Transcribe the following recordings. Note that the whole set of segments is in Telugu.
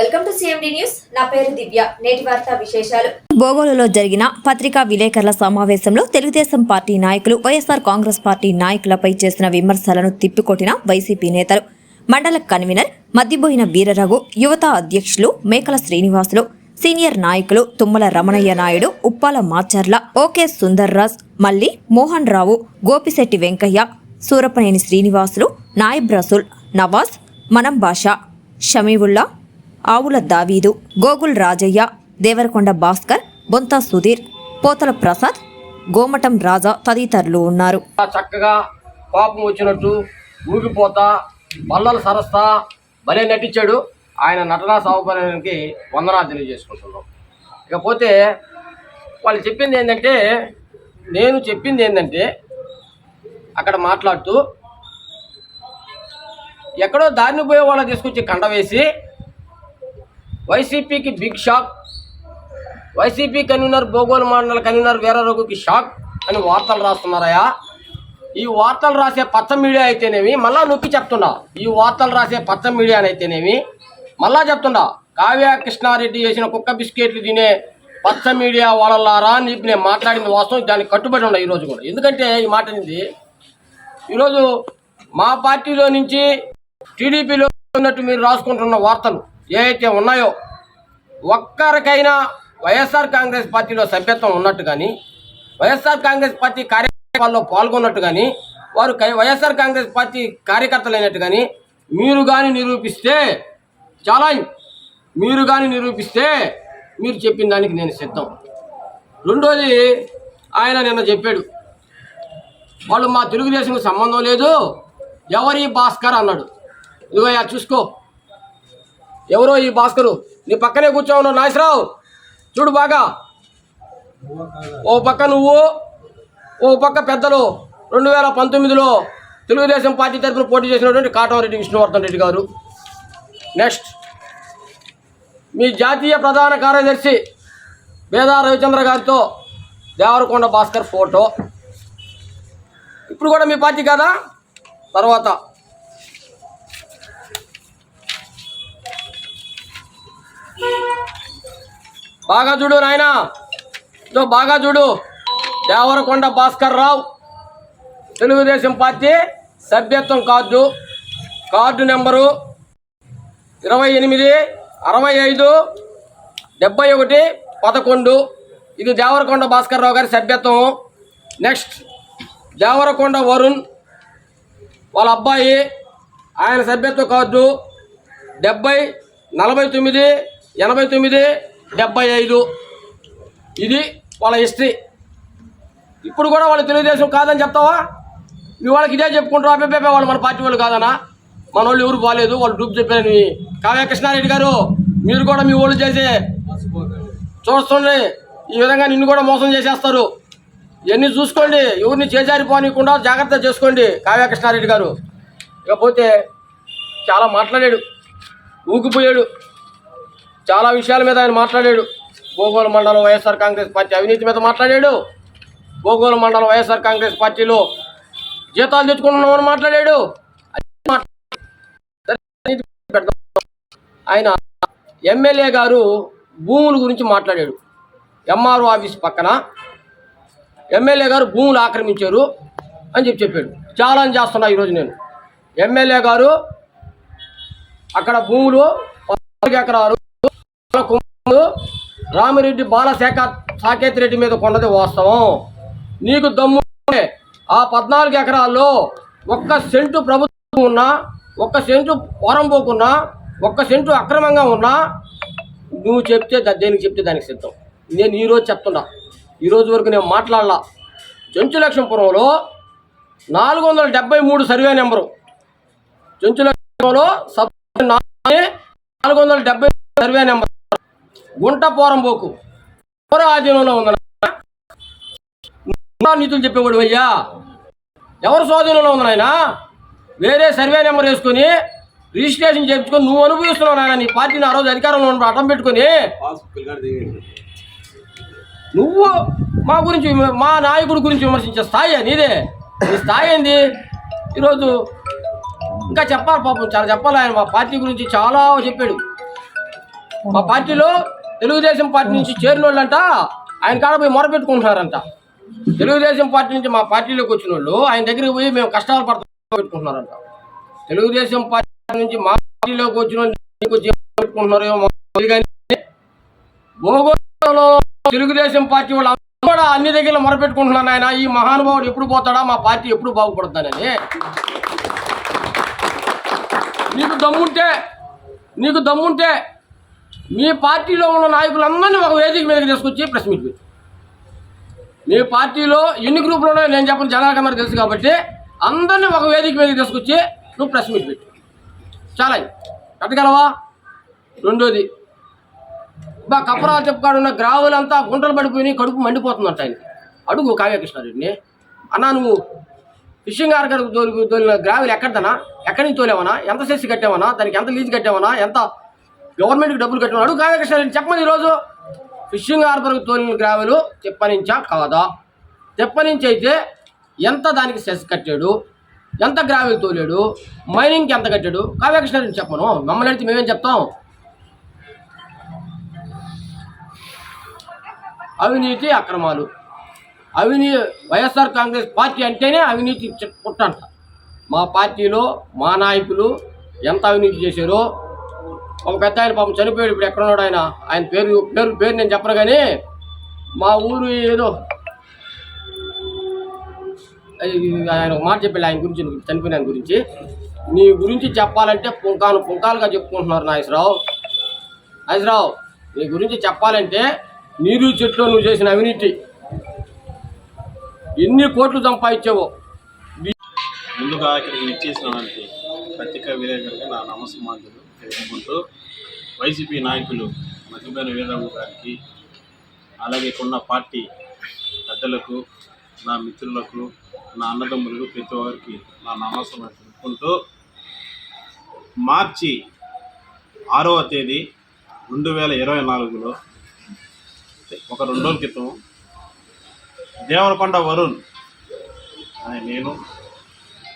Welcome to CMD news నా పేరు దివ్య. నేటి వార్తా విశేషాలు. బోగోలులో జరిగిన పత్రికా విలేకరుల సమావేశంలో తెలుగుదేశం పార్టీ నాయకులు వైఎస్ఆర్ కాంగ్రెస్ పార్టీ నాయకులపై చేసిన విమర్శలను తిప్పికొట్టిన వైసీపీ నేతలు. మండల కన్వీనర్ మద్దిబోయిన వీరరఘు యువత అధ్యక్షులు మేకల శ్రీనివాసులు సీనియర్ నాయకులు తుమ్మల రమణయ్య నాయుడు ఉప్పాల మాచర్ల ఓకే సుందర్రాజ్ మల్లి మోహన్ రావు గోపిశెట్టి వెంకయ్య సూరపనేని శ్రీనివాసులు నాయబ్ రసూల్ నవాజ్ మనం బాషా షమీవుల్లా ఆవుల దావీదు గోగుల్ రాజయ్య దేవరకొండ భాస్కర్ బొంత సుధీర్ పోతల ప్రసాద్ గోమటం రాజా తదితరులు ఉన్నారు. చక్కగా కోపం వచ్చినట్టు ఊగిపోతా బల్లల సరస్తా భలే నటించాడు. ఆయన నటనా సౌకర్యానికి వందనాలు తెలియజేసుకుంటున్నాం. ఇకపోతే వాళ్ళు చెప్పింది ఏంటంటే నేను చెప్పింది ఏంటంటే అక్కడ మాట్లాడుతూ ఎక్కడో దారిని పోయే వాళ్ళని తీసుకొచ్చి కండ వేసి వైసీపీకి big shock YCP convener Bogolu మండల కన్వీనర్ వీరరఘుకి షాక్ అని వార్తలు రాస్తున్నారయ్యా. ఈ వార్తలు రాసే పచ్చ మీడియా అయితేనేమి మళ్ళా నొక్కి చెప్తున్నా. ఈ వార్తలు రాసే పచ్చ మీడియా అయితేనేమి మళ్ళా చెప్తున్నా. కావ్య కృష్ణారెడ్డి చేసిన కుక్క బిస్కెట్లు తినే పచ్చ మీడియా వాళ్ళలారా అని చెప్పి నేను మాట్లాడింది వాస్తవం. దానికి కట్టుబడి ఉన్నా ఈరోజు కూడా. ఎందుకంటే ఈ మాట అనేది ఈరోజు మా పార్టీలో నుంచి టీడీపీలో ఉన్నట్టు మీరు రాసుకుంటున్న వార్తలు. ఏవైతే ఉన్నాయో ఒక్కరికైనా వైఎస్ఆర్ కాంగ్రెస్ పార్టీలో సభ్యత్వం ఉన్నట్టు కానీ వైఎస్ఆర్ కాంగ్రెస్ పార్టీ కార్యక్రమాల్లో పాల్గొన్నట్టు కానీ వారు వైఎస్ఆర్ కాంగ్రెస్ పార్టీ కార్యకర్తలైనట్టు కానీ మీరు కానీ నిరూపిస్తే చాలా మీరు కానీ నిరూపిస్తే మీరు చెప్పిన దానికి నేను సిద్ధం. రెండోది ఆయన నిన్న చెప్పాడు వాళ్ళు మా తెలుగుదేశంకు సంబంధం లేదు ఎవరి భాస్కర్ అన్నాడు. ఇదిగోయా చూసుకో. ఎవరో ఈ భాస్కరు? నీ పక్కనే కూర్చో ఉన్నావు నాగేశ్వరరావు. చూడు బాగా. ఓ పక్క నువ్వు ఓ పక్క పెద్దలు. రెండు వేల పంతొమ్మిదిలో తెలుగుదేశం పార్టీ తరఫున పోటీ చేసినటువంటి కాటమరెడ్డి విష్ణువర్ధన్ రెడ్డి గారు. నెక్స్ట్ మీ జాతీయ ప్రధాన కార్యదర్శి బేదా రవిచంద్ర గారితో దేవరకొండ భాస్కర్ ఫోటో. ఇప్పుడు కూడా మీ పార్టీ కదా? తర్వాత. బాగా చూడు నాయన. ఇదో బాగా చూడు. దేవరకొండ భాస్కర్ రావు. తెలుగుదేశం పార్టీ సభ్యత్వం కార్డు. కార్డు నెంబరు ఇరవై ఎనిమిది అరవై ఐదు డెబ్బై ఒకటి పదకొండు. ఇది దేవరకొండ భాస్కర్ రావు గారి సభ్యత్వం నెక్స్ట్ దేవరకొండ వరుణ్ వాళ్ళ అబ్బాయి ఆయన సభ్యత్వ కార్డు. డెబ్బై నలభై తొమ్మిది ఎనభై తొమ్మిది డెబ్బై ఐదు. ఇది వాళ్ళ హిస్టరీ. ఇప్పుడు కూడా వాళ్ళు తెలుగుదేశం కాదని చెప్తావా? మీ వాళ్ళకి ఇదే చెప్పుకుంటారు అబ్బాయి వాళ్ళు మన పార్టీ వాళ్ళు కాదనా? మన వాళ్ళు ఎవరు బాగాలేదు వాళ్ళు డూప్ చెప్పారని కావ్య కృష్ణారెడ్డి గారు మీరు కూడా మీ వాళ్ళు చేసే చూస్తుండే. ఈ విధంగా నిన్ను కూడా మోసం చేసేస్తారు. ఇవన్నీ చూసుకోండి ఎవరిని చేజారిపోనీయకుండా జాగ్రత్త చేసుకోండి కావ్య కృష్ణారెడ్డి గారు. ఇకపోతే చాలా మాట్లాడాడు ఊగిపోయాడు. చాలా విషయాల మీద ఆయన మాట్లాడాడు. భూగోళ మండలం వైఎస్ఆర్ కాంగ్రెస్ పార్టీ అవినీతి మీద మాట్లాడాడు. భూగోళ మండలం వైఎస్ఆర్ కాంగ్రెస్ పార్టీలో జీతాలు తెచ్చుకుంటున్నామని మాట్లాడాడు. ఆయన ఎమ్మెల్యే గారు భూముల గురించి మాట్లాడాడు. ఎంఆర్ఓ ఆఫీస్ పక్కన ఎమ్మెల్యే గారు భూములు ఆక్రమించారు అని చెప్పి చెప్పాడు. ఛాలెంజ్ చేస్తున్నా ఈరోజు నేను. ఎమ్మెల్యే గారు అక్కడ భూములు ఎకరాలు రామిరెడ్డి బాలశాఖ సాకేత్ రెడ్డి మీద కొన్నది వాస్తవం. నీకు దమ్ము ఆ పద్నాలుగు ఎకరాల్లో ఒక్క సెంటు ప్రభుత్వం ఉన్నా ఒక్క సెంటు వరం పోకున్నా ఒక్క సెంటు అక్రమంగా ఉన్నా నువ్వు చెప్తే దేనికి చెప్తే దానికి సిద్ధం. నేను ఈరోజు చెప్తున్నా. ఈరోజు వరకు నేను మాట్లాడలా. చెంచులక్ష్మపురంలో నాలుగు వందల డెబ్బై మూడు సర్వే నెంబరు. చెంచులక్ష్మపురంలో సబ్ నాలుగు వందల డెబ్బై సర్వే నెంబర్. గుంట పోరంబోకు ఎవరు ఆధీనంలో ఉందన్నా నా నీతులు చెప్పేవాడు అయ్యా. ఎవరు స్వాధీనంలో ఉంది నాయన వేరే సర్వే నెంబర్ వేసుకొని రిజిస్ట్రేషన్ చేయించుకొని నువ్వు అనుభవిస్తున్నావు నాయన నీ పార్టీని ఆ రోజు అధికారంలో ఉన్నప్పుడు అడ్డం పెట్టుకొని. నువ్వు మా గురించి మా నాయకుడి గురించి విమర్శించే స్థాయి నీదే. నీ స్థాయి ఏంది? ఈరోజు ఇంకా చెప్పాలి పాపం చాలా చెప్పాలి ఆయన మా పార్టీ గురించి చాలా చెప్పాడు. మా పార్టీలో తెలుగుదేశం పార్టీ నుంచి చేరిన వాళ్ళంట ఆయన కాడ పోయి మొరపెట్టుకుంటున్నారంట. తెలుగుదేశం పార్టీ నుంచి మా పార్టీలోకి వచ్చిన వాళ్ళు ఆయన దగ్గరికి పోయి మేము కష్టాలు పడతాం పెట్టుకుంటున్నారంట తెలుగుదేశం పార్టీ నుంచి మా పార్టీలోకి వచ్చిన నీకు భూగోళంలో తెలుగుదేశం పార్టీ వాళ్ళు అందరూ కూడా అన్ని దగ్గర మొరపెట్టుకుంటున్నాను ఆయన ఈ మహానుభావుడు ఎప్పుడు పోతాడా? మా పార్టీ ఎప్పుడు బాగుపడుతుందని నీకు దమ్ముంటే నీకు దమ్ముంటే మీ పార్టీలో ఉన్న నాయకులందరినీ ఒక వేదిక మీదకి తీసుకొచ్చి ప్రెస్ మీట్ పెట్టి. మీ పార్టీలో ఎన్ని గ్రూపులు ఉన్నాయో నేను చెప్పను జనాకన్నారు తెలుసు కాబట్టి అందరినీ ఒక వేదిక మీదకి తీసుకొచ్చి నువ్వు ప్రెస్ మీట్ పెట్టు. చాలా కట్టగలవా? రెండోది బా కప్పరాలు చెప్పుకాడున్న గ్రావులంతా గుంటలు పడిపోయి కడుపు మండిపోతుందంట ఆయన అడుగు కావ్యకృష్ణారెడ్డిని. అన్నా నువ్వు ఫిషింగ్ ఆర్గర్ తోలి తోలిన గ్రావెల్ ఎక్కడదనా ఎక్కడి నుంచి తోలేవనా ఎంత సెస్ కట్టావనా దానికి ఎంత లీజ్ కట్టావనా ఎంత గవర్నమెంట్కి డబ్బులు కట్టావనా అడుగు కావ్యకృష్ణారెడ్డి చెప్పమని ఈరోజు ఫిషింగ్ హార్బర్ తోలిన గ్రావెలు తెప్పనించా కాదా? తెప్పనించి అయితే ఎంత దానికి సెస్ కట్టాడు? ఎంత గ్రావెల్ తోలాడు? మైనింగ్కి ఎంత కట్టాడు? కావ్యకృష్ణ చెప్పను. మమ్మల్ని అడిగితే మేమేం చెప్తాం? అవినీతి అక్రమాలు. అవినీ వైఎస్ఆర్ కాంగ్రెస్ పార్టీ అంటేనే అవినీతి పుట్టంట మా పార్టీలో మా నాయకులు ఎంత అవినీతి చేశారో ఒక పెద్ద ఆయన పాపం చనిపోయాడు ఇప్పుడు ఎక్కడున్నాడు ఆయన? ఆయన పేరు పేరు పేరు నేను చెప్పను కానీ మా ఊరు ఏదో ఆయన ఒక మాట చెప్పాడు ఆయన గురించి చనిపోయిన ఆయన గురించి. నీ గురించి చెప్పాలంటే పుంకాలు పుంకాలుగా చెప్పుకుంటున్నారు నాగేశ్వరావు నాగేశ్వరావు నీ గురించి చెప్పాలంటే నీరు చెట్లు నువ్వు చేసిన అవినీతి. ఎన్ని కోట్లు సంపాదించావో. ముందుగా ఇక్కడికి ఇచ్చేసినటువంటి ప్రత్యేక విలేకరుగా నా నమస్మాంతులు తెలుపుకుంటూ వైసీపీ నాయకులు మధ్యమైన వీరరావు గారికి అలాగే కొన్న పార్టీ పెద్దలకు నా మిత్రులకు నా అన్నదమ్ములకు ప్రతి ఒక్కరికి నా నమస్కారం తెలుపుకుంటూ మార్చి ఆరవ తేదీ రెండు వేల ఇరవై నాలుగులో ఒక రెండు రోజుల క్రితం దేవరకొండ వరుణ్ అనే నేను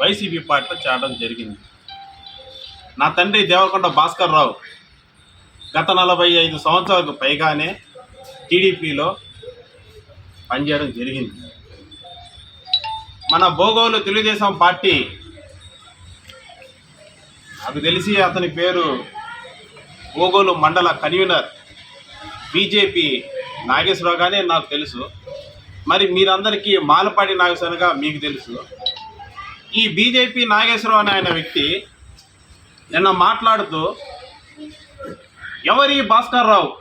వైసీపీ పార్టీలో చేరడం జరిగింది. నా తండ్రి దేవరకొండ భాస్కర్ రావు గత నలభై ఐదు సంవత్సరాలకు పైగానే టీడీపీలో పనిచేయడం జరిగింది. మన భోగోలు తెలుగుదేశం పార్టీ నాకు తెలిసి అతని పేరు భోగోలు మండల కన్వీనర్ బీజేపీ నాగేశ్వరరావు గానే నాకు తెలుసు. మరి మీరందరికీ మాలపాటి నాగేశ్వరగా మీకు తెలుసు. ఈ బీజేపీ నాగేశ్వరరావు అనే ఆయన వ్యక్తి నిన్న మాట్లాడుతూ ఎవరి భాస్కర్ రావు?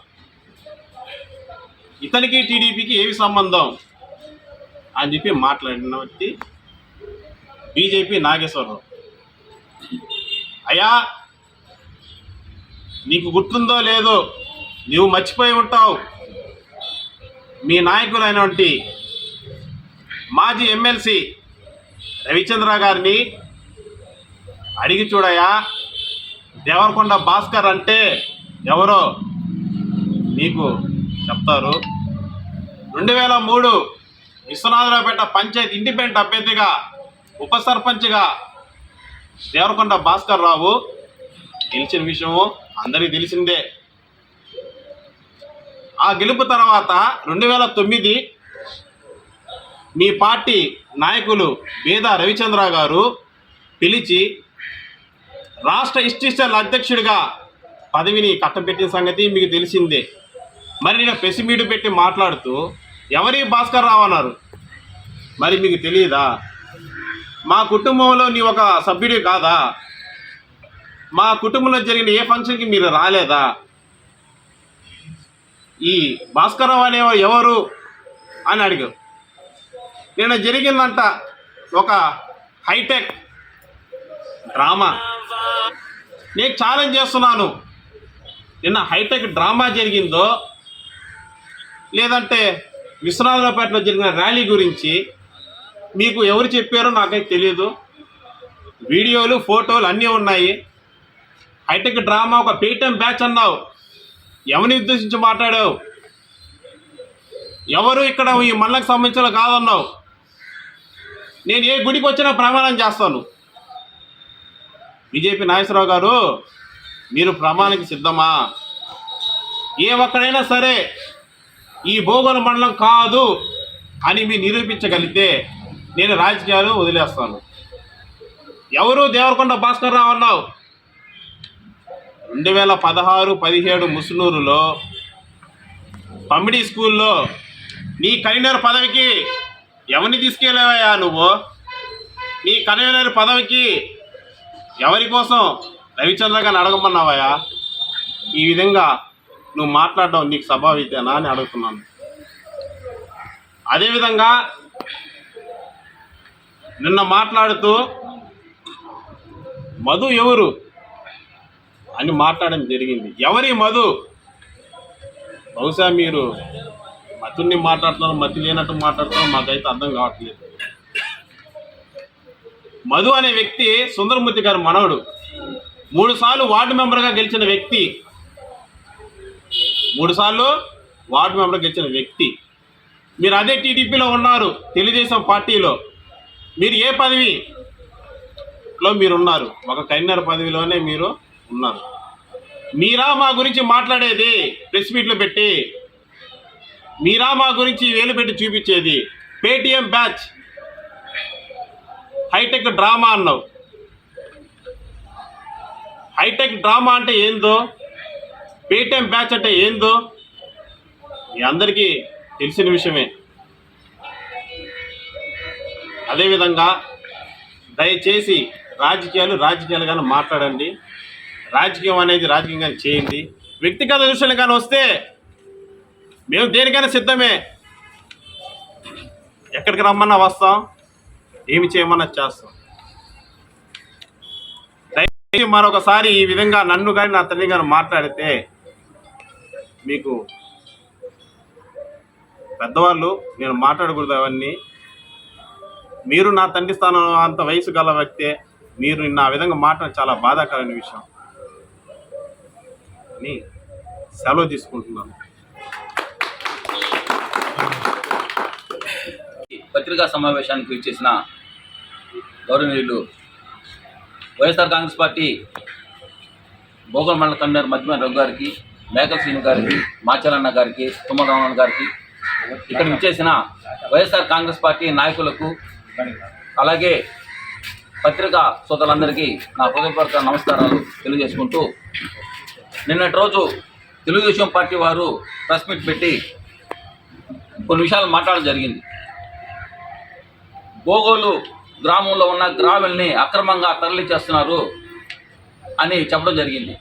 ఇతనికి టీడీపీకి ఏమి సంబంధం? అని చెప్పి మాట్లాడిన వ్యక్తి బీజేపీ నాగేశ్వరరావు. అయ్యా నీకు గుర్తుందో లేదో నువ్వు మర్చిపోయి ఉంటావు. మీ నాయకులైనటువంటి మాజీ ఎమ్మెల్సీ రవిచంద్ర గారిని అడిగి చూడయా దేవరకొండ భాస్కర్ అంటే ఎవరో మీకు చెప్తారు. రెండు వేల మూడు విశ్వనాథరావుపేట పంచాయతీ ఇండిపెండెంట్ అభ్యర్థిగా ఉప సర్పంచ్గా దేవరకొండ భాస్కర్ రావు. గెలిచిన విషయము అందరికీ తెలిసిందే. ఆ గెలుపు తర్వాత రెండు వేల తొమ్మిది మీ పార్టీ నాయకులు వేద రవిచంద్ర గారు పిలిచి రాష్ట్ర ఇస్టిస్టల్ అధ్యక్షుడిగా పదవిని కట్టబెట్టిన సంగతి మీకు తెలిసిందే. మరి నేను పెసిమీడు పెట్టి మాట్లాడుతూ ఎవరి భాస్కర్ రావు అన్నారు? మరి మీకు తెలియదా? మా కుటుంబంలో నీ ఒక సభ్యుడి కాదా? మా కుటుంబంలో జరిగిన ఏ ఫంక్షన్కి మీరు రాలేదా? ఈ భాస్కరరావు అనేవారు ఎవరు అని అడిగారు నేను జరిగిందంట ఒక హైటెక్ డ్రామా నేను ఛాలెంజ్ చేస్తున్నాను. నిన్న హైటెక్ డ్రామా జరిగిందో లేదంటే విశ్వనాథరావుపేటలో జరిగిన ర్యాలీ గురించి మీకు ఎవరు చెప్పారో నాకైతే తెలియదు వీడియోలు ఫోటోలు అన్నీ ఉన్నాయి. హైటెక్ డ్రామా ఒక పేటీఎం బ్యాచ్ అన్నావు. ఎవరిని ఉద్దేశించి మాట్లాడావు? ఎవరు ఇక్కడ ఈ మళ్ళకు సంబంధించిన కాదన్నావు? నేను ఏ గుడికి వచ్చినా ప్రమాణం చేస్తాను. బీజేపీ నాగేశ్వరరావు గారు మీరు ప్రమాణానికి సిద్ధమా? ఏ ఒక్కడైనా సరే ఈ భూగోళ మండలం కాదు అని మీరు నిరూపించగలిగితే నేను రాజకీయాలు వదిలేస్తాను. ఎవరు దేవరకొండ భాస్కర్ రావు అన్నావు? రెండు వేల పదహారు పదిహేడు ముసునూరులో పమిడి స్కూల్లో నీ కన్వీనర్ పదవికి ఎవరిని తీసుకెళ్ళావయ్యా నువ్వు? నీ కన్వీనర్ పదవికి ఎవరి కోసం? రవిచంద్ర గారిని అడగమన్నావయ్యా? ఈ విధంగా నువ్వు మాట్లాడడం నీకు స్వభావితేనా అని అడుగుతున్నాను. అదేవిధంగా నిన్న మాట్లాడుతూ మధు ఎవరు అని మాట్లాడడం జరిగింది. ఎవరి మధు? బహుశా మీరు మతుని మాట్లాడుతున్నారు మతి లేనట్టు మాట్లాడుతున్నారు మాకైతే అర్థం కావట్లేదు. మధు అనే వ్యక్తి సుందరమూర్తి గారు మనవడు. మూడు సార్లు వార్డు మెంబర్గా గెలిచిన వ్యక్తి. మూడుసార్లు వార్డు మెంబర్ గెలిచిన వ్యక్తి. మీరు అదే టీడీపీలో ఉన్నారు తెలుగుదేశం పార్టీలో. మీరు ఏ పదవిలో మీరు ఉన్నారు ఒక కన్యర్ పదవిలోనే మీరు ఉన్నారు. మీరా మా గురించి మాట్లాడేది ప్రెస్ మీట్లు పెట్టి. మీరా మా గురించి వేలు పెట్టి చూపించేది. Paytm batch. హైటెక్ డ్రామా అన్నావు. హైటెక్ డ్రామా అంటే ఏందో? పేటీఎం బ్యాచ్ అంటే ఏందో? మీ అందరికీ తెలిసిన విషయమే. అదేవిధంగా దయచేసి రాజకీయాలు రాజకీయాలుగానే మాట్లాడండి. రాజకీయం అనేది రాజకీయంగా చేయండి. వ్యక్తిగత విషయాలు కానీ వస్తే మేము దేనికైనా సిద్ధమే. ఎక్కడికి రమ్మన్నా వస్తాం. ఏమి చేయమన్నా చేస్తాం. దయచేసి మరొకసారి ఈ విధంగా నన్ను కానీ నా తల్లి గారు మాట్లాడితే మీకు పెద్దవాళ్ళు నేను మాట్లాడకూడదు అవన్నీ. మీరు నా తండ్రి స్థానం అంత వయసు గల వ్యక్తే మీరు నిన్న ఆ విధంగా మాట్లాడడం చాలా బాధాకరమైన విషయం. అని సెలవు తీసుకుంటున్నాను. పత్రికా సమావేశానికి వచ్చేసిన గౌరవనీయులు వైఎస్ఆర్ కాంగ్రెస్ పార్టీ భోగల్ మండల కన్వీనర్ మధ్యమ రఘు గారికి మేకల్ శ్రీను గారికి మాచలన్న గారికి తుమ్మరామన్ గారికి ఇక్కడ విచ్చేసిన వైఎస్ఆర్ కాంగ్రెస్ పార్టీ నాయకులకు అలాగే పత్రికా సోదరులందరికీ నా హృదయపూర్వక నమస్కారాలు తెలియజేసుకుంటూ నిన్నటి రోజు తెలుగుదేశం పార్టీ వారు ప్రెస్ మీట్ పెట్టి కొన్ని విషయాలు మాట్లాడడం జరిగింది. బోగోలు గ్రామంలో ఉన్న గ్రావెల్ని అక్రమంగా తరలి చేస్తున్నారు అని చెప్పడం జరిగింది.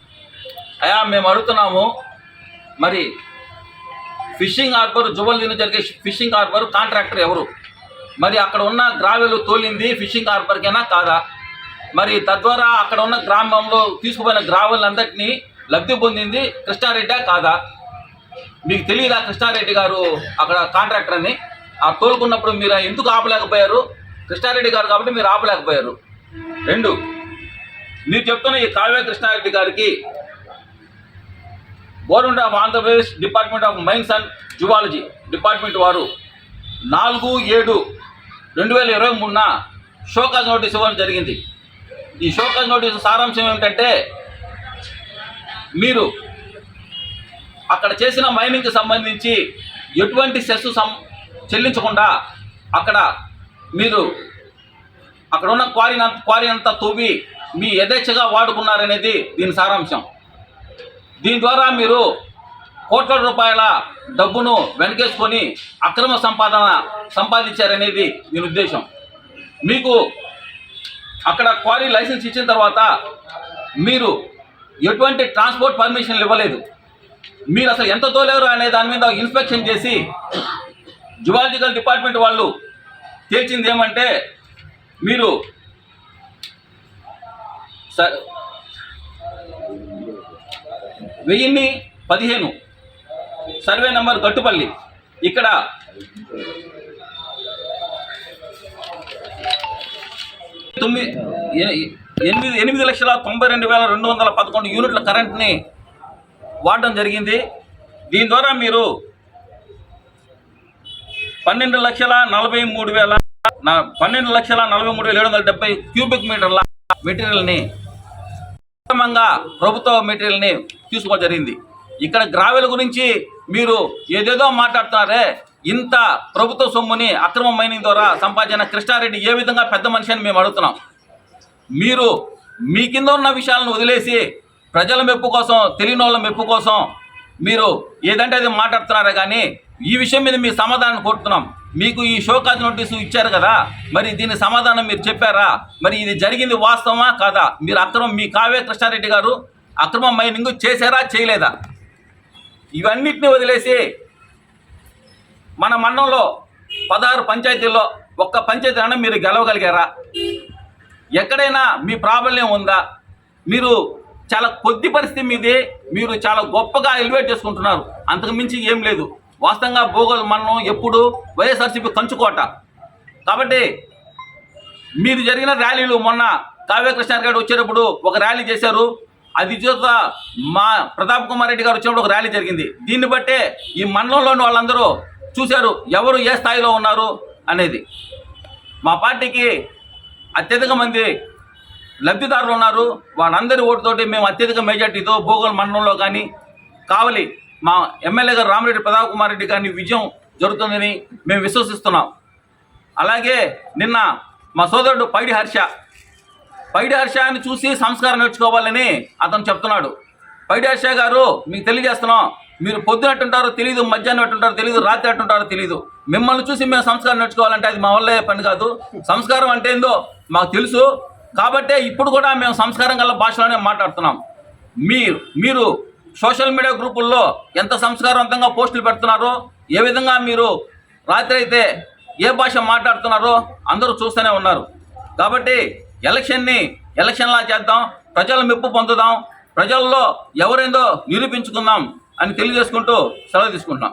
అయా మేము అడుగుతున్నాము మరి ఫిషింగ్ హార్బర్ జువల్లీలో జరిగే ఫిషింగ్ హార్బర్ కాంట్రాక్టర్ ఎవరు? మరి అక్కడ ఉన్న గ్రావెలు తోలింది ఫిషింగ్ హార్బర్కేనా కాదా? మరి తద్వారా అక్కడ ఉన్న గ్రామంలో తీసుకుపోయిన గ్రావెలందరినీ లబ్ధి పొందింది కృష్ణారెడ్డా కాదా? మీకు తెలియదా కృష్ణారెడ్డి గారు అక్కడ కాంట్రాక్టర్ అని ఆ తోలుకున్నప్పుడు మీరు ఎందుకు ఆపలేకపోయారు? కృష్ణారెడ్డి గారు కాబట్టి మీరు ఆపలేకపోయారు. రెండు మీరు చెప్తున్న ఈ కావ్య కృష్ణారెడ్డి గారికి government of Andhra Pradesh department of mines and zoology department వారు నాలుగు ఏడు రెండు వేల ఇరవై మూడున షోకాజ్ నోటీస్ ఇవ్వడం జరిగింది. ఈ షోకాజ్ నోటీస్ సారాంశం ఏమిటంటే మీరు అక్కడ చేసిన మైనింగ్కి సంబంధించి ఎటువంటి సెస్ సం చెల్లించకుండా అక్కడ మీరు అక్కడ ఉన్న క్వారీని క్వారీ అంతా తవ్వి మీ యథేచ్ఛగా వాడుకున్నారనేది దీని సారాంశం. దీని ద్వారా మీరు కోట్ల రూపాయల డబ్బును వెనకేసుకొని అక్రమ సంపాదన సంపాదించారనేది దీని ఉద్దేశం. మీకు అక్కడ క్వారీ లైసెన్స్ ఇచ్చిన తర్వాత మీరు ఎటువంటి ట్రాన్స్పోర్ట్ పర్మిషన్లు ఇవ్వలేదు. మీరు అసలు ఎంత తోలేరు అనే దాని మీద ఇన్స్పెక్షన్ చేసి జువాలజికల్ డిపార్ట్మెంట్ వాళ్ళు తేల్చింది ఏమంటే మీరు స- వెయ్యిన్ని పదిహేను. Survey number Gattupalli. ఇక్కడ తొమ్మిది ఎనిమిది ఎనిమిది లక్షల తొంభై రెండు వేల రెండు వందల పదకొండు యూనిట్ల కరెంట్ని వాడడం జరిగింది. దీని ద్వారా మీరు పన్నెండు లక్షల నలభై మూడు వేల పన్నెండు లక్షల నలభై మూడు వేల ఏడు వందల డెబ్బై క్యూబిక్ మీటర్ల మెటీరియల్ని ఉత్తమంగా ప్రభుత్వ మెటీరియల్ని తీసుకోవడం జరిగింది. ఇక్కడ గ్రావెల గురించి మీరు ఏదేదో మాట్లాడుతున్నారే ఇంత ప్రభుత్వ సొమ్ముని అక్రమ మైనింగ్ ద్వారా సంపాదించిన కృష్ణారెడ్డి ఏ విధంగా పెద్ద మనిషి అని మేము అడుగుతున్నాం. మీరు మీ కింద ఉన్న విషయాలను వదిలేసి ప్రజల మెప్పు కోసం తెలియని వాళ్ళ మెప్పు కోసం మీరు ఏదంటే అది మాట్లాడుతున్నారే కానీ ఈ విషయం మీద మీ సమాధానం కోరుతున్నాం. మీకు ఈ షోకాజ్ నోటీసు ఇచ్చారు కదా మరి దీని సమాధానం మీరు చెప్పారా? మరి ఇది జరిగింది వాస్తవమా కాదా? మీరు అక్రమం మీ కావ్య కృష్ణారెడ్డి గారు అక్రమ మైనింగ్ చేశారా చేయలేదా? ఇవన్నిటిని వదిలేసి మన మండలంలో పదహారు పంచాయతీల్లో ఒక్క పంచాయతీ అయినా మీరు గెలవగలిగారా? ఎక్కడైనా మీ ప్రాబల్యం ఉందా? మీరు చాలా కొద్ది పరిస్థితి మీదే మీరు చాలా గొప్పగా ఎలివేట్ చేసుకుంటున్నారు. అంతకు మించి ఏం లేదు. వాస్తవంగా భూగోళ మనం ఎప్పుడు వైఎస్ఆర్సీపీ కంచుకోట. కాబట్టి మీరు జరిగిన ర్యాలీలు మొన్న కావ్యకృష్ణ గారు వచ్చేటప్పుడు ఒక ర్యాలీ చేశారు. అది చేత మా ప్రతాప్ కుమార్ రెడ్డి గారు వచ్చినప్పుడు ఒక ర్యాలీ జరిగింది. దీన్ని బట్టే ఈ మండలంలోని వాళ్ళందరూ చూశారు ఎవరు ఏ స్థాయిలో ఉన్నారు అనేది. మా పార్టీకి అత్యధిక మంది లబ్ధిదారులు ఉన్నారు. వాళ్ళందరి ఓటుతోటి మేము అత్యధిక మెజార్టీతో భూగోళ మండలంలో కానీ కావలి మా ఎమ్మెల్యే గారు రామిరెడ్డి ప్రతాప్ కుమార్ రెడ్డి గారిని విజయం జరుగుతుందని మేము విశ్వసిస్తున్నాం. అలాగే నిన్న మా సోదరుడు పైడి హర్ష. పైడి హర్షని చూసి సంస్కారం నేర్చుకోవాలని అతను చెప్తున్నాడు. పైడి హర్ష గారు మీకు తెలియజేస్తున్నాం. మీరు పొద్దునట్టుంటారో తెలియదు మధ్యాహ్నం ఎట్టుంటారో తెలియదు రాత్రి ఎట్టుంటారో తెలియదు మిమ్మల్ని చూసి మేము సంస్కారం నేర్చుకోవాలంటే అది మా వల్ల పని కాదు. సంస్కారం అంటే ఏందో మాకు తెలుసు. కాబట్టే ఇప్పుడు కూడా మేము సంస్కారం గల భాషలోనే మాట్లాడుతున్నాం. మీరు మీరు సోషల్ మీడియా గ్రూపుల్లో ఎంత సంస్కారవంతంగా పోస్టులు పెడుతున్నారో ఏ విధంగా మీరు రాత్రి అయితే ఏ భాష మాట్లాడుతున్నారో అందరూ చూస్తూనే ఉన్నారు. కాబట్టి ఎలక్షన్ని ఎలక్షన్లా చేద్దాం ప్రజల మెప్పు పొందుదాం ప్రజల్లో ఎవరేందో నిరూపించుకుందాం అని తెలియజేసుకుంటూ సెలవు తీసుకుంటున్నాం.